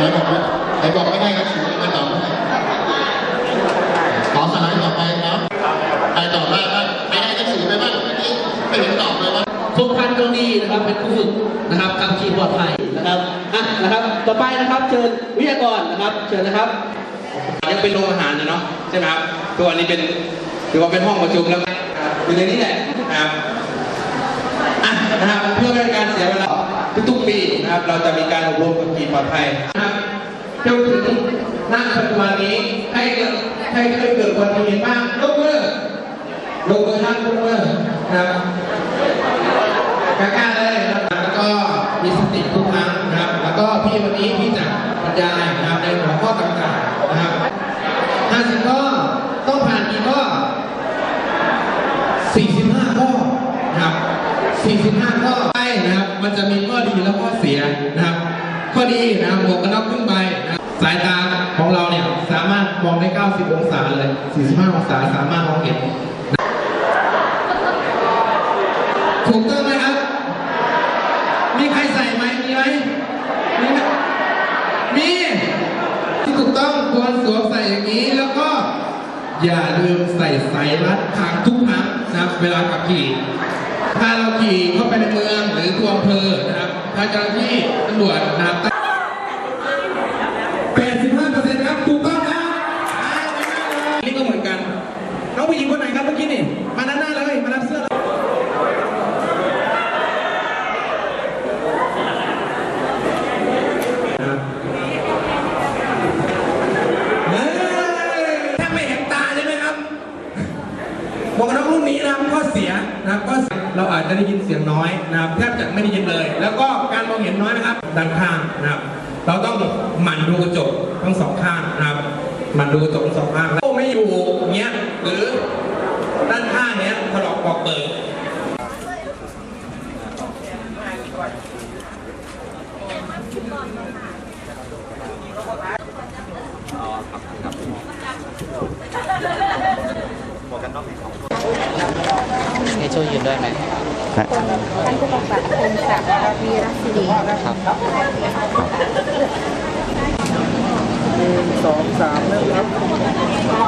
ไหนบอกว่าไหนบอกไม่ได้ครับสูงไม่ตอบไม่ได้ขอสไลด์ต่อไปครับใครตอบได้บ้างใครได้หนังสือไปบ้างเมื่อกี้ไม่เห็นตอบเลยว่าสุพันธ์ดวงดีนะครับเป็นผู้ฝึกนะครับขับขี่ปลอดภัยนะครับอะนะครับ ต่อไปนะครับเชิญวิทยากรนะครับ เชิญนะครับยังเป็นโรงอาหารนะเนาะใช่ไหมครับตัวนี้เป็นถือว่าเป็นห้องประชุมแล้วอยู่ในนี้แหละนะครับอะนะครับเพื่อไม่ให้การเสียเวลาทุกๆปีนะครับ เราจะมีการอบรมขับขี่ปลอดภัยนะครับ จนถึงณปัจจุบันนี้ให้เกิดให้เคยเกิดอุบัติเหตุบ้างยกมือยกมือท่านยกมือครับกล้าเลยนะครับแล้วก็มีสติทุกครั้งนะครับ แล้วก็พี่วันนี้พี่จะบรรยายนะครับในหัวข้อต่างๆนะครับ50ข้อต้องผ่านกี่ข้อ45ข้อนะครับ45ข้อไปนะครับ มันจะมีข้อดีและข้อเสียนะครับ ข้อดีนะครับหมวกกันน็อก มองได้ 90 องศาเลย 45 องศาสามารถมองเห็นถูกต้องไหมครับ มีใครใส่ไหมมีไหมมีมีที่ถูกต้องควรสวมใส่อย่างนี้แล้วก็ อย่าลืมใส่สายรัดทางทุกครั้งนะครับเวลาขับขี่ ถ้าเราขี่เข้าไปในเมืองหรือตัวอำเภอนะครับถ้าเจ้าหน้าที่ตำรวจนะครับ85%ครับถูกต้องครับนี่ก็เหมือนกันน้องผู้หญิงคนไหนครับเมื่อกี้นี่ มาด้านหน้าเลย มารับเสื้อเลย เฮ้ยถ้าไม่เห็นตาใช่ไหมครับหมวกกันน็อกรุ่นนี้นะครับข้อเสียนะครับก็เราอาจจะได้ยินเสียงน้อยนะครับแทบจะไม่ได้ยินเลย แล้วก็การมอง เห็นน้อยนะครับด้านข้างนะครับ เราต้องหมั่นดูกระจกทั้งสองข้างนะครับหมั่นดูกระจกทั้งสองข้างแล้วไม่อยู่เงี้ยหรือด้านข้างเนี้ยถลอกปอกเปิดให้ช่วยยืนด้วยไหม ท่านผู้กำกับคงศักดิ์วีรศิริครับ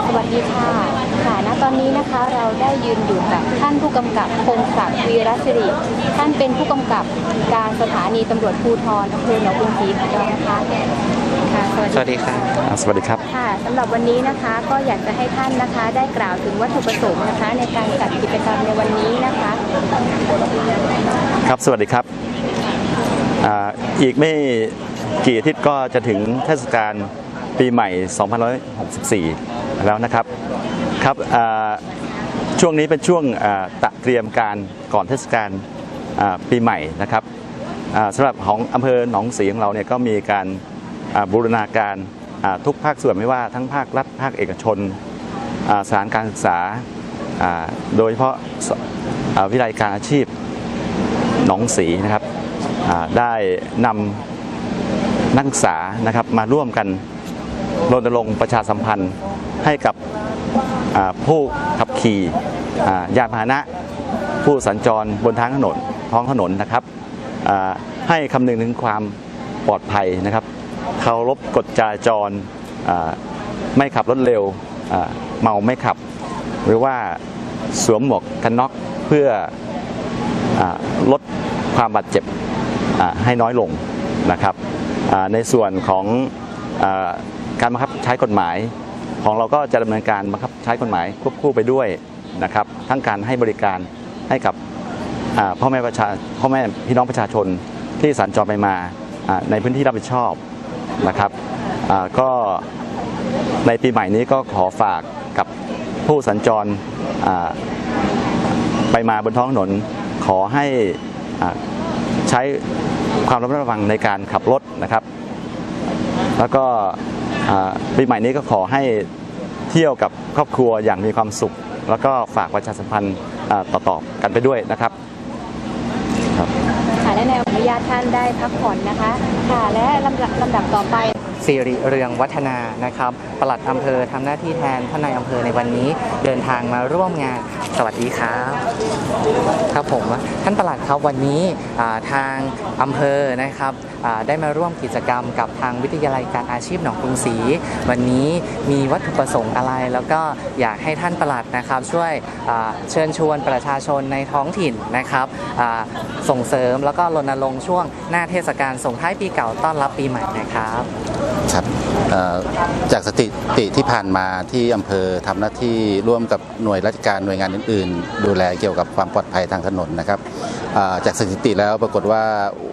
สวัสดีค่ะ ค่ะ ณ ตอนนี้นะคะเราได้ยืนอยู่กับท่านผู้กำกับพงศักดิ์วีรศิริ ท่านเป็นผู้กำกับการสถานีตำรวจภูธรอำเภอหนองบุญศรีของเรานะคะค่ะสวัสดีครับอ่าสวัสดีครับ ค่ะสำหรับวันนี้นะคะก็อยากจะให้ท่านนะคะได้กล่าวถึงวัตถุประสงค์นะคะ ในการจัดกิจกรรมในวันนี้นะคะ ครับ สวัสดีครับอ่าอีกไม่กี่อาทิตย์ก็จะถึงเทศกาล ปีใหม่ 2564 แล้วนะครับครับช่วงนี้เป็นช่วงตะเตรียมการก่อนเทศกาลปีใหม่นะครับสำหรับของอำเภอหนองสีของเราเนี่ยก็มีการบูรณาการทุกภาคส่วนไม่ว่าทั้งภาครัฐภาคเอกชนสถานการศึกษาโดยเฉพาะวิทยาการอาชีพหนองสีนะครับได้นำนักศึกษานะครับมาร่วมกัน รณรงค์ประชาสัมพันธ์ให้กับผู้ขับขี่อ่ายานพาหนะ ผู้สัญจรบนท้องถนนท้องถนนนะครับให้คำนึงถึงความปลอดภัยนะครับเคารพกฎจราจรไม่ขับรถเร็วเมาไม่ขับ หรือว่าสวมหมวกกันน็อกเพื่ออลดความบาดเจ็บให้น้อยลงนะครับในส่วนของอ การบังคับใช้กฎหมาย ของเราก็จะดำเนินการบังคับใช้กฎหมายควบคู่ไปด้วยนะครับ ทั้งการให้บริการให้กับพ่อแม่ประชาพ่อแม่พี่น้องประชาชนที่สัญจรไปมาในพื้นที่รับผิดชอบนะครับก็ในปีใหม่นี้ก็ขอฝากกับผู้สัญจรไปมาบนท้องถนน ขอให้ใช้ความระมัดระวังในการขับรถนะครับ แล้วก็ ปีใหม่นี้ก็ขอให้เที่ยวกับครอบครัวอย่างมีความสุข แล้วก็ฝากประชาสัมพันธ์อ่าต่อๆกันไปด้วยนะครับค่ะและในอนุญาตท่านได้พักผ่อนนะคะค่ะและลำดับลำดับต่อไปสิริเรืองวัฒนานะครับปลัดอำเภอทำหน้าที่แทนท่านนายอำเภอในวันนี้เดินทางมาร่วมงานสวัสดีครับครับผมท่านประหลัดครับวันนี้ทางอำเภอนะครับได้มาร่วมกิจกรรมกับทางวิทยาลัยการอาชีพหนองกรุงศรีวันนี้มีวัตถุประสงค์อะไร แล้วก็อยากให้ท่านประหลัดนะครับ ช่วยเชิญชวนประชาชนในท้องถิ่นนะครับส่งเสริมแล้วก็รณรงค์ช่วงหน้าเทศกาลส่งท้ายปีเก่าต้อนรับปีใหม่นะครับครับจากสถิติที่ผ่านมาที่อำเภอทำหน้าที่ร่วมกับหน่วยราชการหน่วยงานอื่น ดูแลเกี่ยวกับความปลอดภัยทางถนนนะครับจากสถิติแล้วปรากฏว่า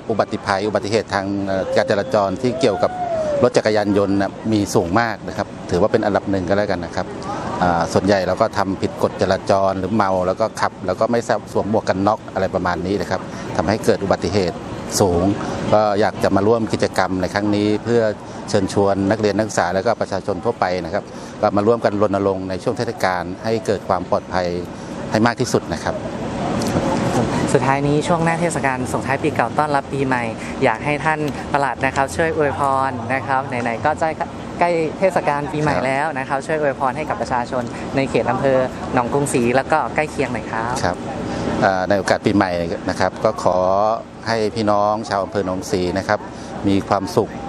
อุบัติภัย อุบัติเหตุทางการจราจรที่เกี่ยวกับรถจักรยานยนต์มีสูงมากนะครับ ถือว่าเป็นอันดับหนึ่งก็แล้วกันนะครับส่วนใหญ่เราก็ทำผิดกฎจราจรหรือเมาแล้วก็ขับ แล้วก็ไม่สวมหมวกกันน็อกอะไรประมาณนี้นะครับทำให้เกิดอุบัติเหตุสูง ก็อยากจะมาร่วมกิจกรรมในครั้งนี้เพื่อ เชิญชวนนักเรียนนักศึกษาและก็ประชาชนทั่วไปนะครับก็มาร่วมกันรณรงค์ในช่วงเทศกาลให้เกิดความปลอดภัยให้มากที่สุดนะครับ สุดท้ายนี้ช่วงหน้าเทศกาลส่งท้ายปีเก่าต้อนรับปีใหม่ อยากให้ท่านประหลัดนะครับ ช่วยอวยพรนะครับไหนๆก็ใกล้ใกล้เทศกาลปีใหม่แล้วนะครับ ช่วยอวยพรให้กับประชาชนในเขตอำเภอหนองกรุงศรีแล้วก็ใกล้เคียงหน่อยครับครับเอ่อในโอกาสปีใหม่นะครับ ก็ขอให้พี่น้องชาวอำเภอหนองศรีนะครับ มีความสุขอ่า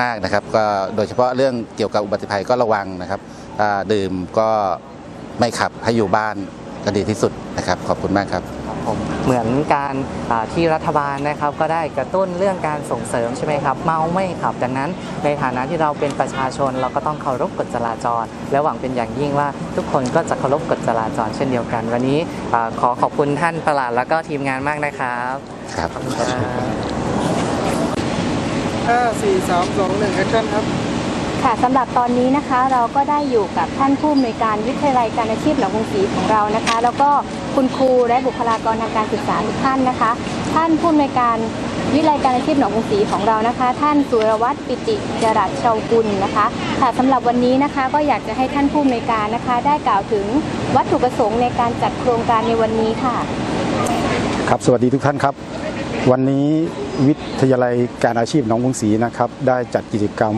มากๆนะครับ ก็โดยเฉพาะเรื่องเกี่ยวกับอุบัติภัยก็ระวังนะครับถ้าดื่มก็ไม่ขับให้อยู่บ้านก็ดีที่สุดนะครับ ขอบคุณมากครับผมเหมือนการอ่าที่รัฐบาลนะครับก็ได้กระตุ้นเรื่องการส่งเสริมใช่ไหมครับเมาไม่ขับดังนั้น ในฐานะที่เราเป็นประชาชนเราก็ต้องเคารพกฎจราจร และหวังเป็นอย่างยิ่งว่าทุกคนก็จะเคารพกฎจราจรเช่นเดียวกัน วันนี้อ่าขอขอบคุณท่านประหลัดแล้วก็ทีมงานมากนะครับ ครับ ขอบคุณครับห้าสี่สามสองหนึ่งแอคชั่นครับค่ะสำหรับตอนนี้นะคะเราก็ได้อยู่กับท่านผู้อำนวยการวิทยาลัยการอาชีพหนองกรุงศรีของเรานะคะ แล้วก็คุณครูและบุคลากรทางการศึกษาทุกท่านนะคะ ท่านผู้อำนวยการวิทยาลัยการอาชีพหนองกรุงศรีของเรานะคะ ท่านสุรวัตรปิติจรัสเชาวกุลนะคะค่ะสำหรับวันนี้นะคะก็อยากจะให้ท่านผู้อำนวยการนะคะ ได้กล่าวถึงวัตถุประสงค์ในการจัดโครงการในวันนี้ค่ะ ครับสวัสดีทุกท่านครับ วันนี้วิทยาลัยการอาชีพหนองกรุงศรีนะครับ ได้จัดกิจกรรม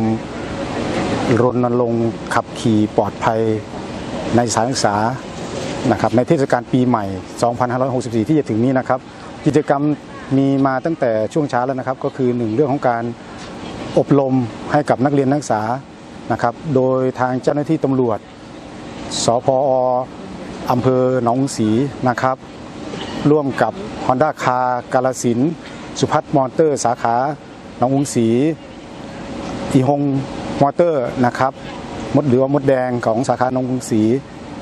รณรงค์ขับขี่ปลอดภัยในสถานศึกษานะครับในเทศกาลปีใหม่ 2564 ที่จะถึงนี้นะครับ กิจกรรมมีมาตั้งแต่ช่วงเช้าแล้วนะครับ ก็คือหนึ่งเรื่องของการอบรมให้กับนักเรียนนักศึกษานะครับ โดยทางเจ้าหน้าที่ตำรวจ สพออำเภอหนองกรุงศรีนะครับ ร่วมกับ Honda คาร์กาลสิน สุพัฒน์มอเตอร์ สาขาหนองกรุงศรีอีฮงมอเตอร์นะครับมดหรือว่ามดแดงของสาขาหนองกรุงศรี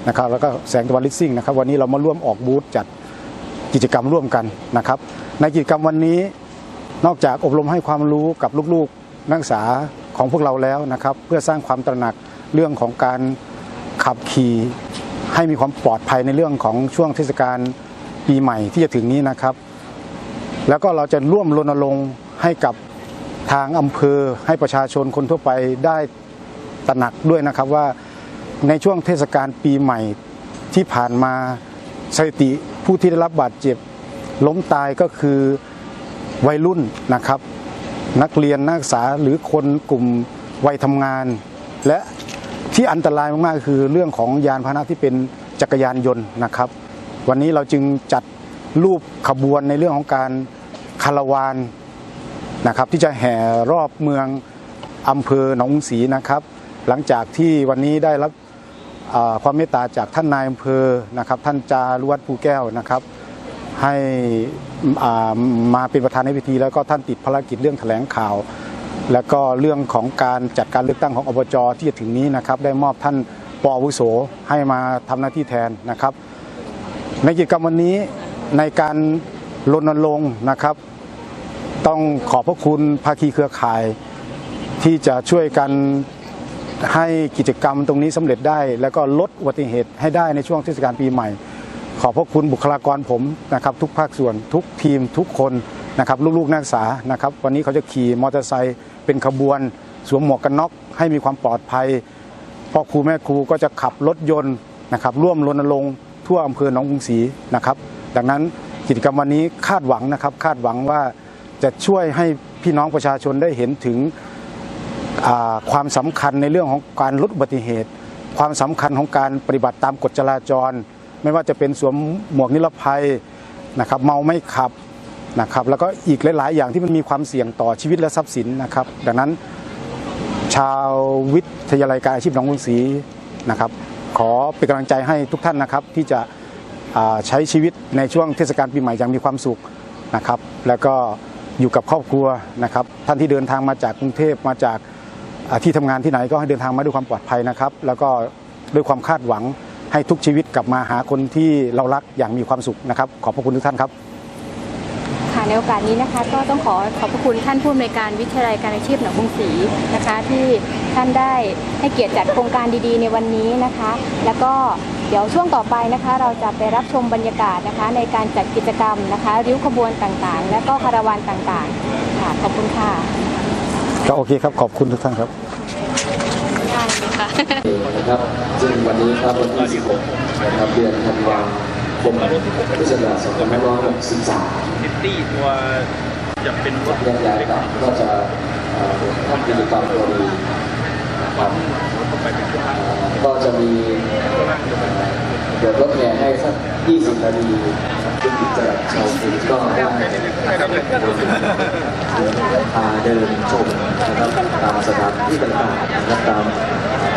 นะครับแล้วก็แสงตะวันลิสซิ่งนะครับวันนี้เรามาร่วมออกบูธจัดกิจกรรมร่วมกันนะครับ ในกิจกรรมวันนี้นอกจากอบรมให้ความรู้กับลูกๆนักศึกษาของพวกเราแล้วนะครับ เพื่อสร้างความตระหนักเรื่องของการขับขี่ให้มีความปลอดภัยในเรื่องของช่วงเทศกาล ปีใหม่ที่จะถึงนี้นะครับ แล้วก็เราจะร่วมรณรงค์ให้กับทางอำเภอให้ประชาชนคนทั่วไปได้ตระหนักด้วยนะครับว่าในช่วงเทศกาลปีใหม่ที่ผ่านมาสถิติผู้ที่ได้รับบาดเจ็บ ล้มตายก็คือวัยรุ่นนะครับ นักเรียนนักศึกษาหรือคนกลุ่มวัยทำงาน และที่อันตรายมากๆคือเรื่องของยานพาหนะที่เป็นจักรยานยนต์นะครับ วันนี้เราจึงจัดรูปขบวนในเรื่องของการคาราวานนะครับ ที่จะแห่รอบเมืองอำเภอหนองกรุงศรีนะครับ หลังจากที่วันนี้ได้รับความเมตตาจากท่านนายอำเภอนะครับ ท่านจารุวัฒน์ภูแก้วนะครับ ให้มาเป็นประธานในพิธี แล้วก็ท่านติดภารกิจเรื่องแถลงข่าว แล้วก็เรื่องของการจัดการเลือกตั้งของอบจที่จะถึงนี้นะครับ ได้มอบท่านปอวุโสให้มาทำหน้าที่แทนนะครับ ในกิจกรรมวันนี้ในการรณรงค์นะครับ ต้องขอบพระคุณภาคีเครือข่าย ที่จะช่วยกันให้กิจกรรมตรงนี้สำเร็จได้ แล้วก็ลดอุบัติเหตุให้ได้ในช่วงเทศกาลปีใหม่ ขอบพระคุณบุคลากรผมนะครับทุกภาคส่วนทุกทีมทุกคนนะครับลูกๆนักศึกษานะครับ วันนี้เขาจะขี่มอเตอร์ไซค์เป็นขบวน สวมหมวกกันน็อกให้มีความปลอดภัยพ่อครูแม่ครูก็จะขับรถยนต์นะครับร่วมรณรงค์ ทั่วอำเภอหนองกรุงศรีนะครับ ดังนั้นกิจกรรมวันนี้คาดหวังนะครับ คาดหวังว่าจะช่วยให้พี่น้องประชาชนได้เห็นถึงความสำคัญในเรื่องของการลดอุบัติเหตุ ความสำคัญของการปฏิบัติตามกฎจราจร ไม่ว่าจะเป็นสวมหมวกนิรภัยนะครับ เมาไม่ขับนะครับแล้วก็อีกหลาย ๆ อย่างที่มันมีความเสี่ยงต่อชีวิตและทรัพย์สินนะครับ ดังนั้นชาววิทยาลัยการอาชีพหนองกรุงศรีนะครับ ขอเป็นกำลังใจให้ทุกท่านนะครับ ที่จะใช้ชีวิตในช่วงเทศกาลปีใหม่อย่างมีความสุขนะครับ แล้วก็อยู่กับครอบครัวนะครับ ท่านที่เดินทางมาจากกรุงเทพมาจากที่ทำงานที่ไหนก็ให้เดินทางมาด้วยความปลอดภัยนะครับ แล้วก็ด้วยความคาดหวังให้ทุกชีวิตกลับมาหาคนที่เรารักอย่างมีความสุขนะครับ ขอบพระคุณทุกท่านครับ ในโอกาสนี้นะคะ ก็ต้องขอขอบพระคุณท่านผู้อำนวยการวิทยาลัยการอาชีพหนองกรุงศรีนะคะ ที่ท่านได้ให้เกียรติจัดโครงการดีๆ ในวันนี้นะคะ แล้วก็เดี๋ยวช่วงต่อไปนะคะ เราจะไปรับชมบรรยากาศนะคะ ในการจัดกิจกรรมนะคะ ริ้วขบวนต่างๆ และก็คาราวานต่างๆค่ะขอบคุณค่ะก็โอเคครับขอบคุณทุกท่านครับได้เลยค่ะนะครับซึ่งวันนี้ครับวันที่16นะครับเดือนธันวาคม พุทธศักราช2563ซิตี้ตัวจะเป็นรถแยกย้ายกันก็จะทำกิจกรรมตัวนี้ครับก็จะมีเดี๋ยวรถแห่ให้สัก 20 นาที จากชาวพุทธก็ได้พาเดินชมนะครับตามสถานที่ต่างๆนะครับตาม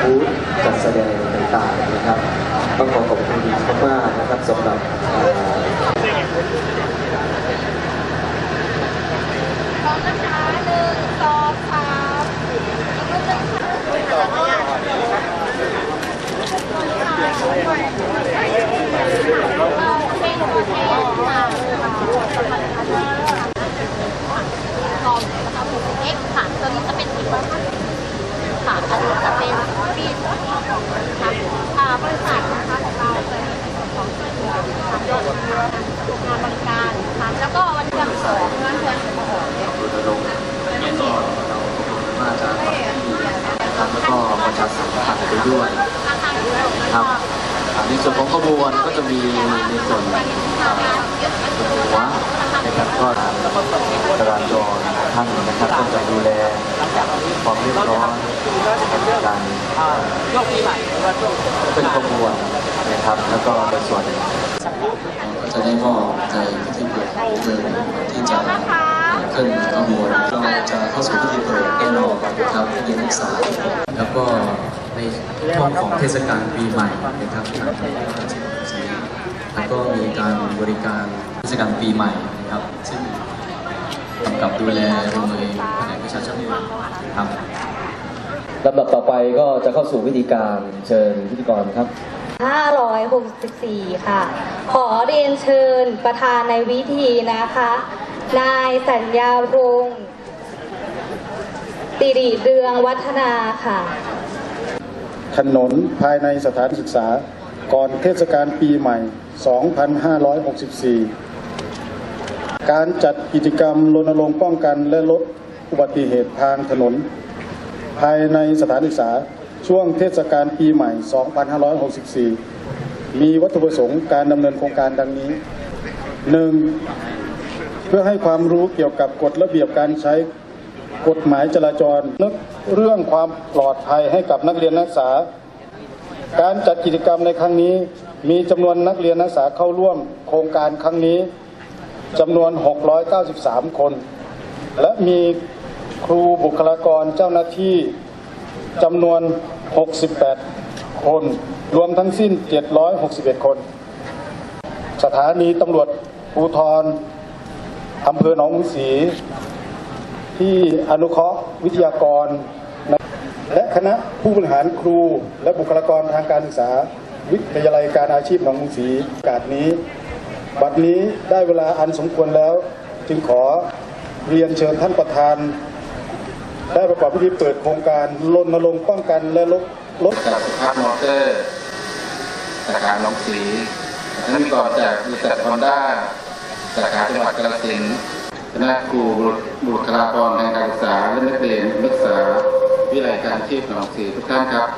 บูธจัดแสดงต่างๆนะครับต้องขอขอบคุณมากๆนะครับสำหรับเอ่อ ค่ะตัวนี้จะเป็นสีฟ้าค่ะอันนี้ จะเป็นปีค่ะค่ะบริษัทนะคะของเราเป็นของช่วยเหลือทางด้านงานบริการค่ะแล้วก็วันที่สองงานเชิญมาออกเนี่ยมาจากฝั่งที่นะครับแล้วก็ประชาสัมพันธ์ไปด้วยครับในส่วนของขบวนก็จะมีในส่วนหัวนะครับก็จราจร ท่านนะครับก็จะดูแลความเรียบร้อยการเป็นขบวนนะครับแล้วก็ในส่วนก็จะได้มอบในพิธีเปิดเดินที่จะขึ้นขบวนก็จะเข้าสู่พิธีเปิดแน่นอนครับที่เรียนนักศึกษาแล้วก็ในช่วงของเทศกาลปีใหม่นะครับทางแล้วก็มีการบริการเทศกาลปีใหม่นะครับซึ่ง กำกับดูแลโดยแผนกประชาชนครับลำดับต่อไปก็จะเข้าสู่วิธีการเชิญพิธีกรครับ 564 ค่ะ ขอเรียนเชิญประธานในวิธีนะคะ นายสัญญารงติริเรืองวัฒนาค่ะ ถนนภายในสถานศึกษา ก่อนเทศกาลปีใหม่ 2564 การจัดกิจกรรมรณรงค์ป้องกันและลดอุบัติเหตุทางถนน ภายในสถานศึกษาช่วงเทศกาลปีใหม่ 2564 มีวัตถุประสงค์การดำเนินโครงการดังนี้ 1. เพื่อให้ความรู้เกี่ยวกับกฎระเบียบการใช้กฎหมายจราจรนึกเรื่องความปลอดภัยให้กับนักเรียนนักศึกษา การจัดกิจกรรมในครั้งนี้ มีจำนวนนักเรียนนักศึกษาเข้าร่วมโครงการครั้งนี้ จำนวน 693 คน และมีครูบุคลากรเจ้าหน้าที่จำนวน 68 คน รวมทั้งสิ้น 761 คน สถานีตำรวจภูธรอำเภอหนองกรุงศรีที่อนุเคราะห์วิทยากร และคณะผู้บริหารครูและบุคลากรทางการศึกษา วิทยาลัยการอาชีพหนองกรุงศรีโอกาสนี้ บัดนี้ได้เวลาอันสมควรแล้ว จึงขอเรียนเชิญท่านประธาน ได้ประกอบพิธีเปิดโครงการรณรงค์ป้องกันและลดลดจากสุภาพมอเตอร์สาขาหนองสีท่านก่อนจากบริษัทฮอนด้าสาขาจังหวัดกาฬสินธุ์คณะครูบุคลากรทางการศึกษาและนักเรียนนักศึกษาวิทยาลัยการชีพหนองสีทุกท่านครับ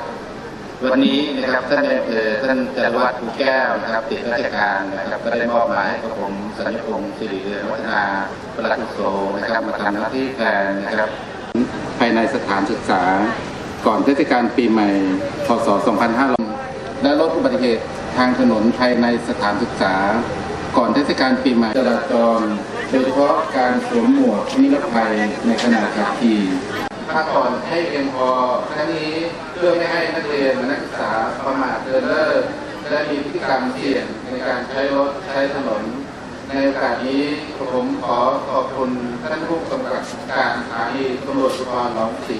วันนี้นะครับท่านในอำเภอท่านจารวัตรภูแก้วนะครับติดราชการนะครับก็ได้มอบหมายให้กับผมสัญญพงศ์สิริเรืองวัฒนาประหลัดอุโสนะครับมาทำหน้าที่แทนนะครับภายในสถานศึกษา ก่อนเทศกาลปีใหม่ พศ 2500 และลดอุบัติเหตุทางถนนภายในสถานศึกษา ก่อนเทศกาลปีใหม่จราจรโดยเฉพาะการสวมหมวกนิรภัยในขณะขับขี่ พักผ่อนให้เพียงพอทั้งนี้เพื่อไม่ให้นักเรียนและนักศึกษาประมาทเกินเลิศและมีพฤติกรรมเสี่ยงในการใช้รถใช้ถนน ในโอกาสนี้ผมขอขอบคุณท่านผู้กำกับการสถานีตำรวจภูธรหนองสี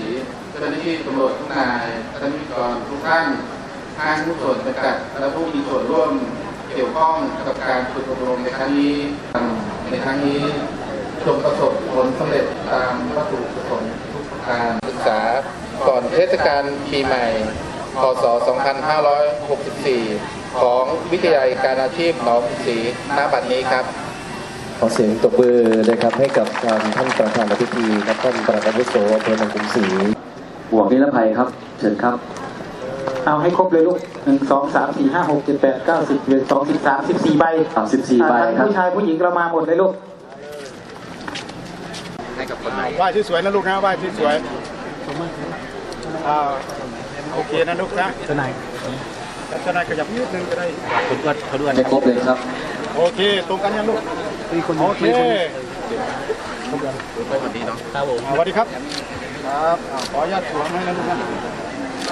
เจ้าหน้าที่ตำรวจทุกนายท่านวิกรทุกท่านห้างผู้ส่วนจำกัดและผู้มีส่วนร่วมเกี่ยวข้องกับการฝึกอบรมในครั้งนี้ในครั้งนี้จงประสบผลสำเร็จตามวัตถุประสงค์ กประการศึกษาก่อนเทศกาลปีใหม่ พศ 2564 ของวิทยาลัยการอาชีพหนองสีณบัดนี้ครับ ขอเสียงตบมือนะครับให้กับทางท่านประธานในพิธีครับท่านประธานอาวุโสอำเภอหนองกรุงศรีหวกนิรภัยครับ เชิญครับ เอาให้ครบเลยลูกหนึ่งสองสามสี่ห้าหกเจ็ดแปดเก้าสิบเอ็ดสองสิบสามสิบสี่ใบสามสิบสี่ใบอ่าครับผู้ชายผู้หญิงเรามาหมดเลยลูก ไหว้สวยๆนะลูกนะไหว้สวยๆอ่าโอเคนะลูกนะทนายทนายขยับนิดนึงก็ได้ให้ครบเลยครับ โอเค ตรงกันยังลูกมีคนโอเคสวัสดีน้องครับผมสวัสดีครับ ครับอ่าขออนุญาตสวมให้นะลูกนะอ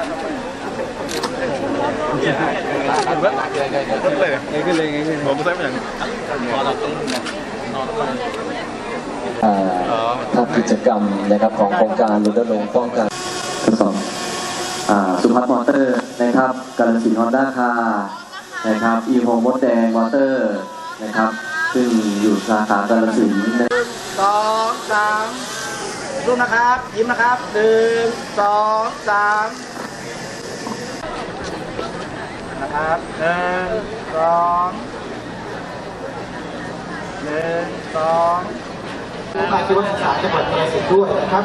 ่าภาพกิจกรรมนะครับของโครงการรณรงค์ป้องกันทดสอบอ่าสุพัฒน์มอเตอร์นะครับกาลสินฮอนด้าคานะครับอีโฮมดแดงมอเตอร์นะครับซึ่งอยู่สาขากาลสินธุ์สองสามรูปนะครับ ยิ้มนะครับหนึ่งสองสามนะครับหนึ่งสองหนึ่งสอง ผู้การที่วัดศึกษาจังหวัดกาฬสินธุ์ด้วยนะครับ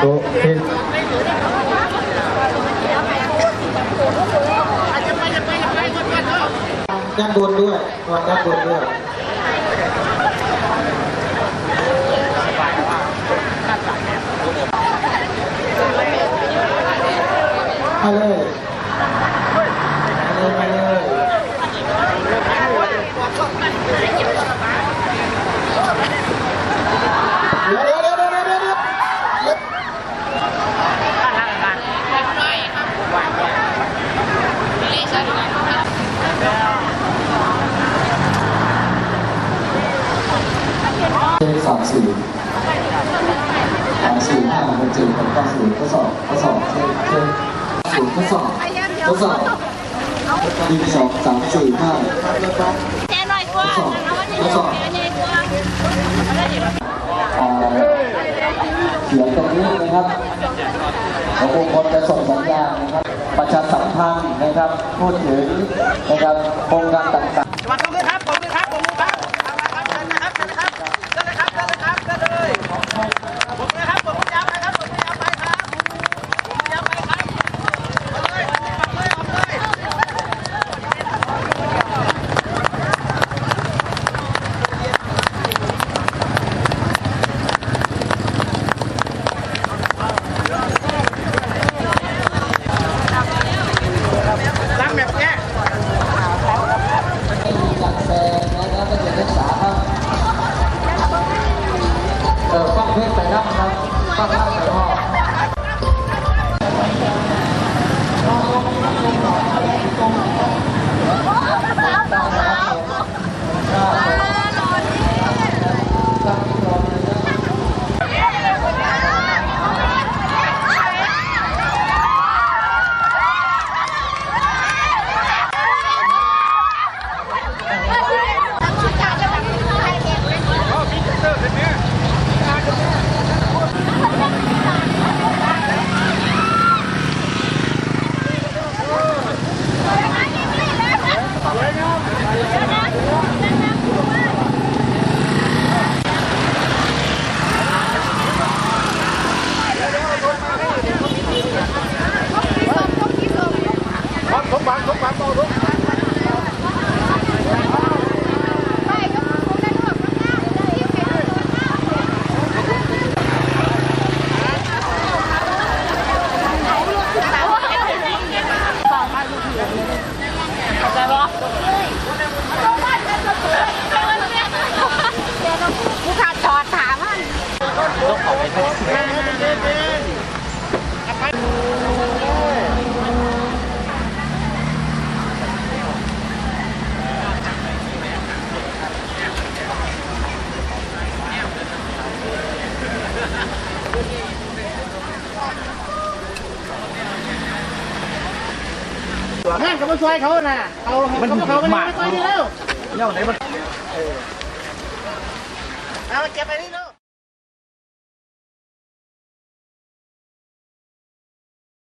โอเคด้านบนด้วยวางด้านบนด้วย มาเลยมาเลยมาเลยสามสี่สามสี่ห้าหกเจ็ดแปดเก้าสิบทดสอบทดสอบเช็คเช็คศูน ทดสอบทดสอบหนึ่งสองสามสี่ห้าแค่หน่อยกว่าทดสอบอ่าเสียงตรงนี้นะครับขององคนจะส่งสัญญาณนะครับ ประชาสัมพันธ์นะครับ พูดถึงนะครับโครงการต่างๆ Yeah. ช่วยเขาน่ะเขามันเขาไม่ได้ไม่ค่อยดีแล้วเนี่ยไหนมันเอาเก็บไปนี่เนาะ